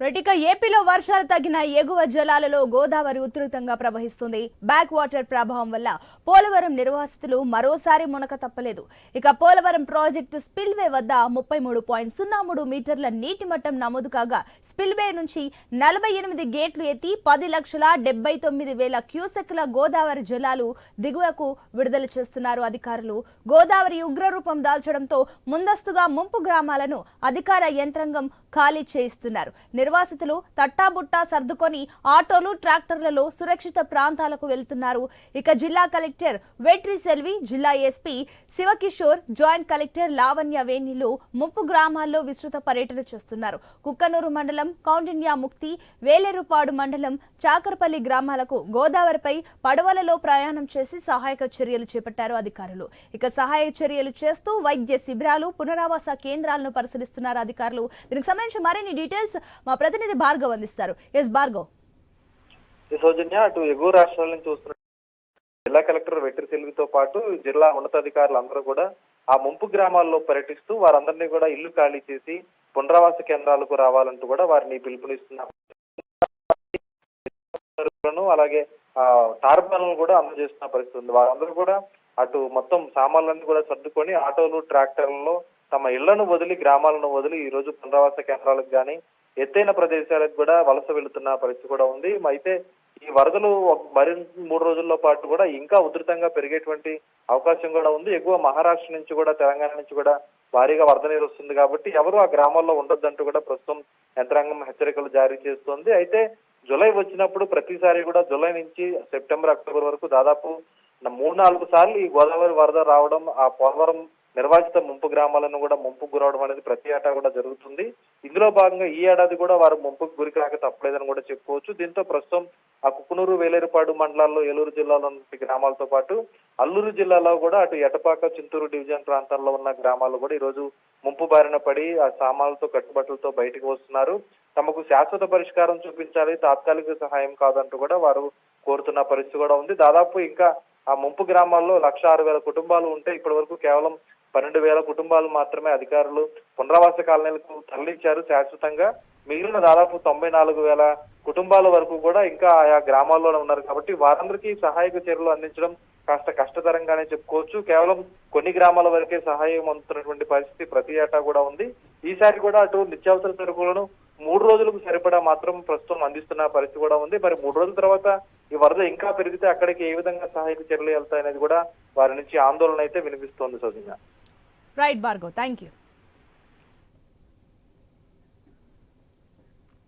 ఏపీలో వర్షాలు తగ్గిన ఎగువ జలాలలో గోదావరి ఉధృతంగా ప్రవహిస్తుంది. బ్యాక్ వాటర్ ప్రభావం వల్ల పోలవరం నిర్వాసితులు మరోసారి మునక తప్పలేదు. ఇక పోలవరం ప్రాజెక్టు స్పిల్వే వద్ద ముప్పై మూడు పాయింట్ సున్నా మూడు మీటర్ల నీటి మట్టం నమోదు కాగా స్పిల్వే నుంచి నలభై ఎనిమిది గేట్లు ఎత్తి పది లక్షల డెబ్బై తొమ్మిది వేల క్యూసెక్ల గోదావరి జలాలు దిగువకు విడుదల చేస్తున్నారు అధికారులు. గోదావరి ఉగ్రరూపం దాల్చడంతో ముందస్తుగా ముంపు గ్రామాలను అధికార యంత్రాంగం ఖాళీ చేయిస్తున్నారు. నిర్వాసితులు తట్టాబుట్టా సర్దుకొని ఆటోలు ట్రాక్టర్లలో సురక్షిత ప్రాంతాలకు వెళ్తున్నారు. ఇక జిల్లా కలెక్టర్ వెట్రి సెల్వి జిల్లా SP Sivakishore joint collector Lavanya వేణిలు ముప్పు గ్రామాల్లో విస్తృత పర్యటన చేస్తున్నారు. కుక్కనూరు మండలం కౌండిన్యా ముక్తి వేలేరుపాడు మండలం చాకరపల్లి గ్రామాలకు గోదావరిపై పడవలలో ప్రయాణం చేసి సహాయక చర్యలు చేపట్టారు అధికారులు. ఇక సహాయ చర్యలు చేస్తూ వైద్య శిబిరాలు పునరావాస కేంద్రాలను పరిశీలిస్తున్నారు అధికారులు. దీనికి సంబంధించి మరిన్ని డీటెయిల్స్ మా ప్రతినిధి భార్గవ్ అందిస్తారు. ఎస్ భార్గవ్. సౌజన్య అటు ఎగువ రాష్ట్రాల నుంచి వస్తున్న జిల్లా కలెక్టర్ వెట్రి సెల్వితో పాటు జిల్లా ఉన్నతాధికారులు అందరూ కూడా ఆ ముంపు గ్రామాల్లో పర్యటిస్తూ వారందరినీ కూడా ఇల్లు ఖాళీ చేసి పునరావాస కేంద్రాలకు రావాలంటూ కూడా వారిని పిలుపునిస్తున్నారు అలాగే ఆ టార్బాలను కూడా అందజేస్తున్న పరిస్థితి ఉంది. వారందరూ కూడా అటు మొత్తం సామాన్లన్నీ కూడా సర్దుకొని ఆటోలు ట్రాక్టర్లలో తమ ఇళ్ళను వదిలి గ్రామాలను వదిలి ఈ రోజు పునరావాస కేంద్రాలకు కానీ ఎత్తైన ప్రదేశాలకు కూడా వలస వెళుతున్న పరిస్థితి కూడా ఉంది. అయితే ఈ వరదలు మరి మూడు రోజుల్లో పాటు కూడా ఇంకా ఉధృతంగా పెరిగేటువంటి అవకాశం కూడా ఉంది. ఎక్కువ మహారాష్ట్ర నుంచి కూడా తెలంగాణ నుంచి కూడా భారీగా వరద నీరు వస్తుంది కాబట్టి ఎవరు ఆ గ్రామాల్లో ఉండొద్దంటూ కూడా ప్రస్తుతం యంత్రాంగం హెచ్చరికలు జారీ చేస్తోంది. అయితే జూలై వచ్చినప్పుడు ప్రతిసారి కూడా జూలై నుంచి సెప్టెంబర్ అక్టోబర్ వరకు దాదాపు మూడు నాలుగు సార్లు ఈ గోదావరి వరద రావడం ఆ పోలవరం నిర్వాచిత ముంపు గ్రామాలను కూడా ముంపుకు గురవడం అనేది ప్రతి ఏటా కూడా జరుగుతుంది. ఇందులో భాగంగా ఈ ఏడాది కూడా వారు ముంపుకు గురి కాక తప్పలేదని కూడా చెప్పుకోవచ్చు. దీంతో ప్రస్తుతం ఆ కుకునూరు వేలేరుపాడు మండలాల్లో ఏలూరు జిల్లాలో ఉన్న గ్రామాలతో పాటు అల్లూరు జిల్లాలో కూడా అటు ఎటపాక చింతూరు డివిజన్ ప్రాంతాల్లో ఉన్న గ్రామాలు కూడా ఈరోజు ముంపు బారిన పడి ఆ సామాన్లతో కట్టుబట్టలతో బయటకు వస్తున్నారు. తమకు శాశ్వత పరిష్కారం చూపించాలి తాత్కాలిక సహాయం కాదంటూ కూడా వారు కోరుతున్న పరిస్థితి కూడా ఉంది. దాదాపు ఇంకా ఆ ముంపు గ్రామాల్లో లక్ష ఆరు వేల కుటుంబాలు ఉంటే ఇప్పటి వరకు కేవలం పన్నెండు వేల కుటుంబాలు మాత్రమే అధికారులు పునరావాస కాలనీలకు తరలించారు. శాశ్వతంగా మిగిలిన దాదాపు తొంభై నాలుగు వేల కుటుంబాల వరకు కూడా ఇంకా ఆయా గ్రామాల్లోనే ఉన్నారు కాబట్టి వారందరికీ సహాయక చర్యలు అందించడం కాస్త కష్టతరంగానే చెప్పుకోవచ్చు. కేవలం కొన్ని గ్రామాల వరకే సహాయం అందుతున్నటువంటి పరిస్థితి ప్రతి ఏటా కూడా ఉంది. ఈసారి కూడా అటు నిత్యావసర సరుకులను మూడు రోజులకు సరిపడా మాత్రం ప్రస్తుతం అందిస్తున్న పరిస్థితి కూడా ఉంది. మరి మూడు రోజుల తర్వాత ఈ వరద ఇంకా పెరిగితే అక్కడికి ఏ విధంగా సహాయక చర్యలు వెళ్తాయనేది కూడా వారి నుంచి ఆందోళన అయితే వినిపిస్తోంది సౌజన్య. Right, Bargo. Thank you.